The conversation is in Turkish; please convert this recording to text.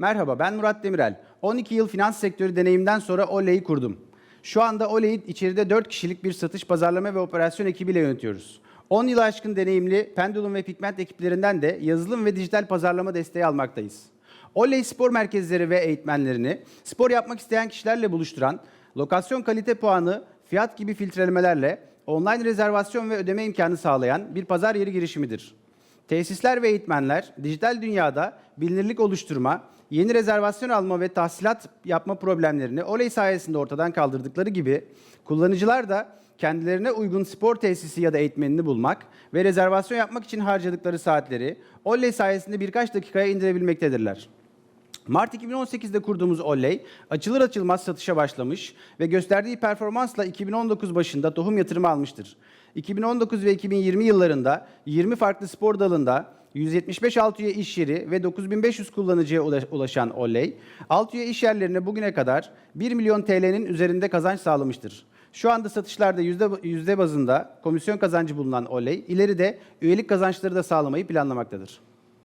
Merhaba ben Murat Demirel. 12 yıl finans sektörü deneyimden sonra Oley'i kurdum. Şu anda Oley'i içeride 4 kişilik bir satış, pazarlama ve operasyon ekibiyle yönetiyoruz. 10 yıl aşkın deneyimli Pendulum ve Pigment ekiplerinden de yazılım ve dijital pazarlama desteği almaktayız. Oley spor merkezleri ve eğitmenlerini spor yapmak isteyen kişilerle buluşturan, lokasyon kalite puanı, fiyat gibi filtrelemelerle online rezervasyon ve ödeme imkanı sağlayan bir pazar yeri girişimidir. Tesisler ve eğitmenler dijital dünyada bilinirlik oluşturma, yeni rezervasyon alma ve tahsilat yapma problemlerini Oley sayesinde ortadan kaldırdıkları gibi kullanıcılar da kendilerine uygun spor tesisi ya da eğitmenini bulmak ve rezervasyon yapmak için harcadıkları saatleri Oley sayesinde birkaç dakikaya indirebilmektedirler. Mart 2018'de kurduğumuz Olley, açılır açılmaz satışa başlamış ve gösterdiği performansla 2019 başında tohum yatırımı almıştır. 2019 ve 2020 yıllarında 20 farklı spor dalında 175 alt üye iş yeri ve 9500 kullanıcıya ulaş- ulaşan Olley, alt üye iş yerlerine bugüne kadar 1 milyon TL'nin üzerinde kazanç sağlamıştır. Şu anda satışlarda yüzde, yüzde bazında komisyon kazancı bulunan Olley, ileride üyelik kazançları da sağlamayı planlamaktadır.